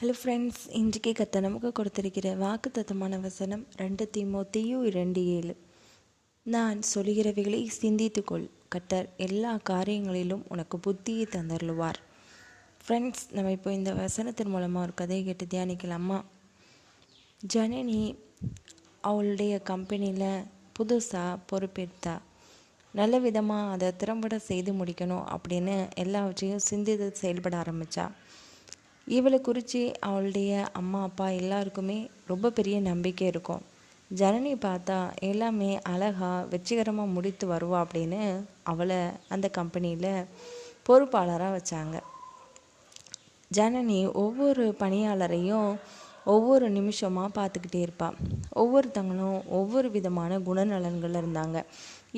Hello friends இன்றைக்கு கத்த நமக்கு கொடுத்திருக்கிற வாக்குத்தத்தமான வசனம் ரெண்டு தீமோத்தேயு இரண்டு ஏழு. நான் சொல்கிறவைகளை சிந்தித்துக்கொள். கத்தர் எல்லா காரியங்களிலும் உனக்கு புத்தியை தந்தருளுவார். ஃப்ரெண்ட்ஸ் நம்ம இப்போ இந்த வசனத்தின் மூலமாக ஒரு கதையை கேட்டு தியானிக்கலாமா? ஜனனி அவளுடைய கம்பெனியில் புதுசாக பொறுப்பேற்றா. நல்ல விதமாக அதை திறம்பட செய்து முடிக்கணும் அப்படின்னு எல்லாவற்றையும் சிந்தித்து செயல்பட ஆரம்பித்தா இவளை குறித்து அவளுடைய அம்மா அப்பா எல்லாருக்குமே ரொம்ப பெரிய நம்பிக்கை இருக்கும். ஜனனி பார்த்தா எல்லாமே அழகாக வெற்றிகரமாக முடித்து வருவா அப்படின்னு அவளை அந்த கம்பெனியில் பொறுப்பாளராக வச்சாங்க. ஜனனி ஒவ்வொரு பணியாளரையும் ஒவ்வொரு நிமிஷமாக பார்த்துக்கிட்டே இருப்பாள் ஒவ்வொருத்தங்களும் ஒவ்வொரு விதமான குணநலன்கள் இருந்தாங்க.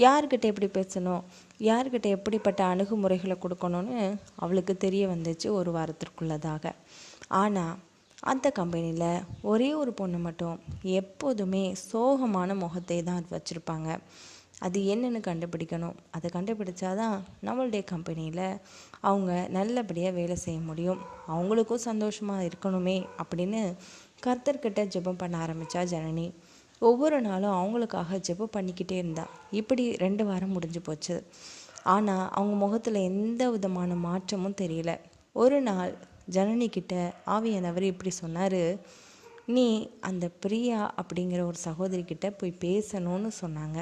யார்கிட்ட எப்படி பேசணும்? யார்கிட்ட எப்படிப்பட்ட அணுகுமுறைகளை கொடுக்கணும்னு அவளுக்கு தெரிய வந்துச்சு ஒரு வாரத்திற்குள்ளதாக. ஆனால் அந்த கம்பெனியில் ஒரே ஒரு பொண்ணு மட்டும் எப்போதுமே சோகமான முகத்தை தான் வச்சுருப்பாங்க. அது என்னென்னு கண்டுபிடிக்கணும். அதை கண்டுபிடிச்சா தான் நம்மளுடைய கம்பெனியில் அவங்க நல்லபடியாக வேலை செய்ய முடியும். அவங்களுக்கும் சந்தோஷமாக இருக்கணுமே அப்படின்னு கர்த்தர்கிட்ட ஜெபம் பண்ண ஆரம்பித்தா ஜனனி. ஒவ்வொரு நாளும் அவங்களுக்காக ஜெபம் பண்ணிக்கிட்டே இருந்தா. இப்படி ரெண்டு வாரம் முடிஞ்சு போச்சு. ஆனால் அவங்க முகத்தில் எந்த விதமான மாற்றமும் தெரியல. ஒரு நாள் ஜனனி கிட்ட ஆவியானவர் இப்படி சொன்னார் நீ அந்த பிரியா அப்படிங்கிற ஒரு சகோதரி கிட்ட போய் பேசணும்னு சொன்னாங்க.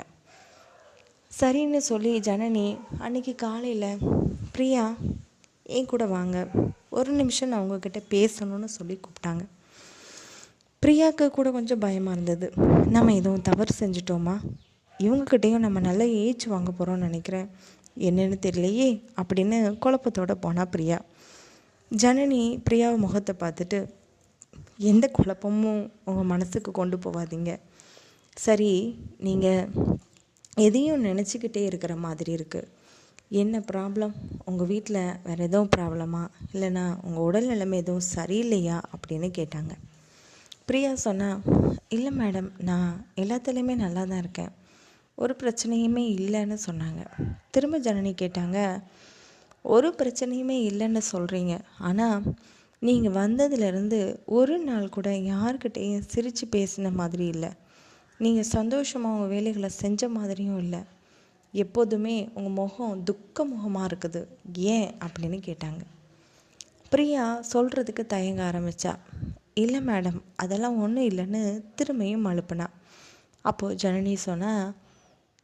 சரின்னு சொல்லி ஜனனி அன்னைக்கு காலையில் பிரியா என் கூட வாங்க. ஒரு நிமிஷம் நான் உங்ககிட்ட பேசணும்னு சொல்லி கூப்பிட்டாங்க. பிரியாவுக்கு கூட கொஞ்சம் பயமாக இருந்தது. நம்ம எதுவும் தவறு செஞ்சிட்டோமா? இவங்கக்கிட்டேயும் நம்ம நல்ல ஏஜ் வாங்க போகிறோம்னு நினைக்கிறேன். என்னென்னு தெரியலையே? அப்படின்னு குழப்பத்தோடு போனால் பிரியா. ஜனனி பிரியாவை முகத்தை பார்த்துட்டு எந்த குழப்பமும் உங்கள் மனசுக்கு கொண்டு போகாதீங்க சரி நீங்கள் எதையும் நினச்சிக்கிட்டே இருக்கிற மாதிரி இருக்குது என்ன ப்ராப்ளம் உங்கள் வீட்டில் வேறு எதுவும் ப்ராப்ளமா இல்லைனா உங்கள் உடல் நிலைமை எதுவும் சரியில்லையா? அப்படின்னு கேட்டாங்க. பிரியா சொன்னால் இல்லை மேடம் நான் எல்லாத்துலேயுமே நல்லா தான் இருக்கேன். ஒரு பிரச்சனையுமே இல்லைன்னு சொன்னாங்க. திரும்ப ஜனனி கேட்டாங்க ஒரு பிரச்சனையுமே இல்லைன்னு சொல்கிறீங்க ஆனால் நீங்கள் வந்ததுலேருந்து ஒரு நாள் கூட யார்கிட்டேயும் சிரித்து பேசின மாதிரி இல்லை. நீங்கள் சந்தோஷமாக உங்கள் வேலைகளை செஞ்ச மாதிரியும் இல்லை. எப்போதுமே உங்கள் முகம் துக்க முகமாக இருக்குது. ஏன் அப்படின்னு கேட்டாங்க. பிரியா சொல்கிறதுக்கு தயங்க ஆரம்பித்தா இல்லை மேடம் அதெல்லாம் ஒன்றும் இல்லைன்னு திரும்பியும் அழுப்புனா அப்போது ஜனனி சொன்னால்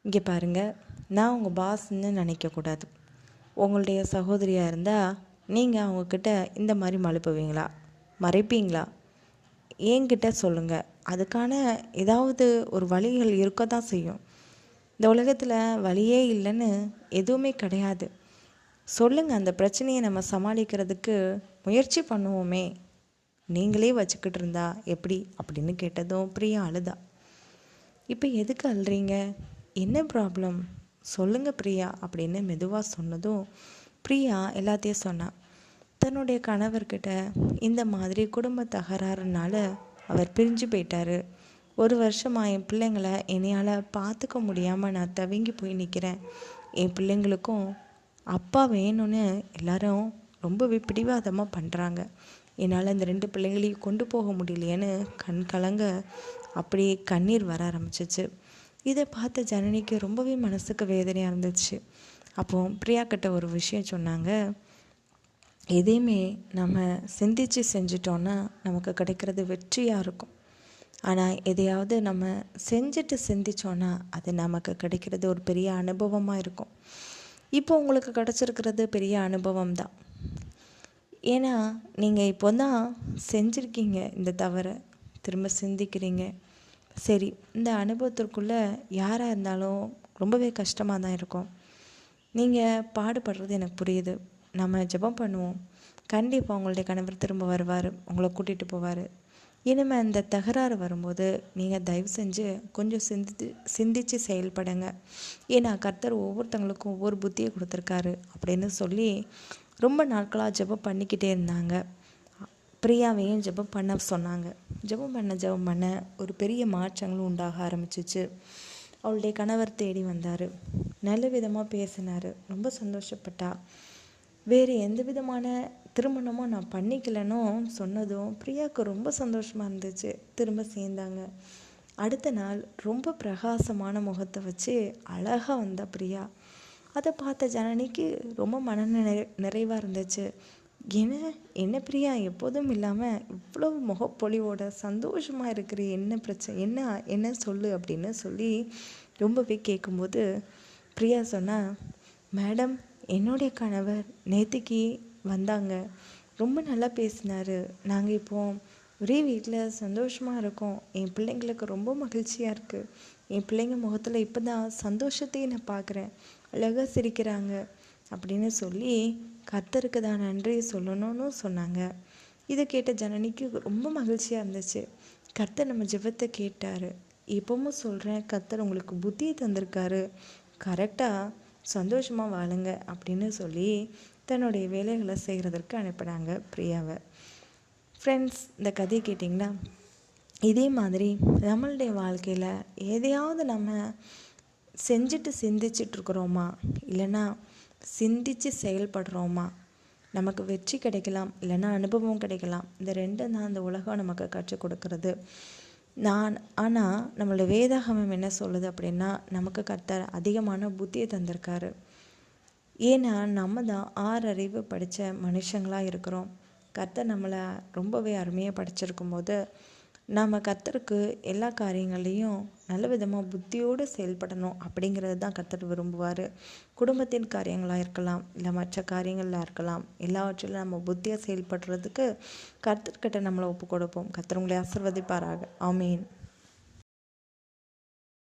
இங்கே பாருங்கள் நான் உங்கள் பாஸ்ன்னு நினைக்கக்கூடாது உங்களுடைய சகோதரியாக இருந்தால் நீங்கள் அவங்கக்கிட்ட இந்த மாதிரி மழுப்புவீங்களா? மறைப்பீங்களா? என்கிட்ட சொல்லுங்கள் அதுக்கான ஏதாவது ஒரு வழிகள் இருக்க தான் செய்யும். இந்த உலகத்தில் வழியே இல்லைன்னு எதுவுமே கிடையாது. சொல்லுங்கள் அந்த பிரச்சனையை நம்ம சமாளிக்கிறதுக்கு முயற்சி பண்ணுவோமே. நீங்களே வச்சுக்கிட்டு இருந்தா எப்படி? அப்படின்னு கேட்டதும் பிரியா அழுதா. இப்போ எதுக்கு அழுறீங்க? என்ன ப்ராப்ளம் சொல்லுங்கள் பிரியா அப்படின்னு மெதுவாக சொன்னதும் பிரியா எல்லாத்தையும் சொன்னான் தன்னுடைய கணவர்கிட்ட இந்த மாதிரி குடும்ப தகராறுனால அவர் பிரிஞ்சு போயிட்டார். ஒரு வருஷமாக என் பிள்ளைங்களை என்னையால் பார்த்துக்க முடியாமல் நான் தவிங்கி போய் நிற்கிறேன் என் பிள்ளைங்களுக்கும் அப்பா வேணும்னு எல்லாரும் ரொம்பவே பிடிவாதமாக பண்ணுறாங்க என்னால் இந்த ரெண்டு பிள்ளைங்களையும் கொண்டு போக முடியலையேன்னு கண் கலங்க அப்படியே கண்ணீர் வர ஆரம்பிச்சிச்சு. இதை பார்த்த ஜனனிக்கு ரொம்பவே மனசுக்கு வேதனையாக இருந்துச்சு. அப்போ பிரியா கிட்ட ஒரு விஷயம் சொன்னாங்க. எதையுமே நம்ம சிந்திச்சு செஞ்சிட்டோன்னா நமக்கு கிடைக்கிறது வெற்றியாக இருக்கும். ஆனால் எதையாவது நம்ம செஞ்சுட்டு சிந்திச்சோன்னா அது நமக்கு கிடைக்கிறது ஒரு பெரிய அனுபவமாக இருக்கும். இப்போ உங்களுக்கு கிடச்சிருக்கிறது பெரிய அனுபவம் தான். ஏன்னா நீங்கள் இப்போ தான் செஞ்சுருக்கீங்க இந்த தவறை திரும்ப சிந்திக்கிறீங்க. சரி இந்த அனுபவத்திற்குள்ளே யாராக இருந்தாலும் ரொம்பவே கஷ்டமாக தான் இருக்கும். நீங்கள் பாடுபடுறது எனக்கு புரியுது. நம்ம ஜெபம் பண்ணுவோம். கண்டிப்பாக உங்களுடைய கணவர் திரும்ப வருவார். உங்களை கூட்டிகிட்டு போவார். இனிமேல் அந்த தகராறு வரும்போது நீங்கள் தயவு செஞ்சு கொஞ்சம் சிந்தித்து சிந்தித்து செயல்படுங்க. ஏன்னா கர்த்தர் ஒவ்வொருத்தங்களுக்கும் ஒவ்வொரு புத்தியை கொடுத்துருக்காரு அப்படின்னு சொல்லி ரொம்ப நாட்களாக ஜெபம் பண்ணிக்கிட்டே இருந்தாங்க. பிரியாவையும் ஜெபம் பண்ண சொன்னாங்க. ஜெபம் பண்ண ஜெபம் பண்ண ஒரு பெரிய மாற்றங்களும் உண்டாக ஆரம்பிச்சிச்சு. அவளுடைய கணவர் தேடி வந்தார். நல்ல விதமாக பேசினார். ரொம்ப சந்தோஷப்பட்டா. வேறு எந்த விதமான திருமணமும் நான் பண்ணிக்கலனும் சொன்னதும் பிரியாவுக்கு ரொம்ப சந்தோஷமாக இருந்துச்சு. திரும்ப சேர்ந்தாங்க. அடுத்த நாள் ரொம்ப பிரகாசமான முகத்தை வச்சு அழகாக வந்தா பிரியா. அதை பார்த்த ஜனனிக்கு ரொம்ப மன நிறைவாக இருந்துச்சு. என்ன? என்ன பிரியா? எப்போதும் இல்லாமல் இவ்வளோ முகப்பொழிவோட சந்தோஷமாக இருக்கிற. என்ன பிரச்சனை என்ன என்ன சொல்லு? அப்படின்னு சொல்லி ரொம்பவே கேட்கும்போது பிரியா சொன்னால் மேடம் என்னுடைய கணவர் நேற்றுக்கு வந்தாங்க. ரொம்ப நல்லா பேசினாரு. நாங்கள் இப்போ ஒரே வீட்டில் சந்தோஷமாக இருக்கோம். என் பிள்ளைங்களுக்கு ரொம்ப மகிழ்ச்சியாக இருக்குது என் பிள்ளைங்க முகத்தில் இப்போ தான் சந்தோஷத்தையும் நான் பார்க்குறேன் அழகாக சிரிக்கிறாங்க. அப்படின்னு சொல்லி கத்தருக்கு தான் நன்றி சொல்லணும்னு சொன்னாங்க. இதை கேட்ட ஜனனிக்கு ரொம்ப மகிழ்ச்சியாக இருந்துச்சு. கர்த்தர் நம்ம ஜெபத்தை கேட்டார். இப்பவும் சொல்கிறேன் கர்த்தர் உங்களுக்கு புத்தியை தந்திருக்காரு. கரெக்டாக சந்தோஷமாக வாழுங்க அப்படின்னு சொல்லி தன்னுடைய வேலைகளை செய்கிறதற்கு அனுப்பினாங்க பிரியாவை. ஃப்ரெண்ட்ஸ் இந்த கதையை கேட்டிங்கன்னா இதே மாதிரி நம்மளுடைய வாழ்க்கையில் எதையாவது நம்ம செஞ்சுட்டு சிந்திச்சிட்ருக்குறோமா இல்லைன்னா சிந்திச்சு செயல்படுறோமா? நமக்கு வெற்றி கிடைக்கலாம் இல்லைன்னா அனுபவம் கிடைக்கலாம். இந்த ரெண்டும் தான் இந்த உலகம் நமக்கு கற்றுக் கொடுக்கறது. நான் ஆனால் நம்மளோட வேதாகமம் என்ன சொல்லுது அப்படின்னா நமக்கு கர்த்தர் அதிகமான புத்தியை தந்திருக்காரு. ஏன்னா நம்ம தான் ஆறு அறிவு படித்த மனுஷங்களாக இருக்கிறோம். கர்த்தர் நம்மளை ரொம்பவே அருமையாக படிச்சிருக்கும் போது நாம் கர்த்தருக்கு எல்லா காரியங்களையும் நல்ல விதமாக புத்தியோடு செயல்படணும் அப்படிங்கிறது தான் கர்த்தர் விரும்புவார். குடும்பத்தின் காரியங்களாக இருக்கலாம் இல்லை மற்ற காரியங்களாக இருக்கலாம் எல்லாவற்றிலும் நம்ம புத்தியாக செயல்படுறதுக்கு கர்த்தர்கிட்ட நம்மளை ஒப்பு கொடுப்போம் கர்த்தர் உங்களை ஆசிர்வதிப்பாராக. ஆமீன்.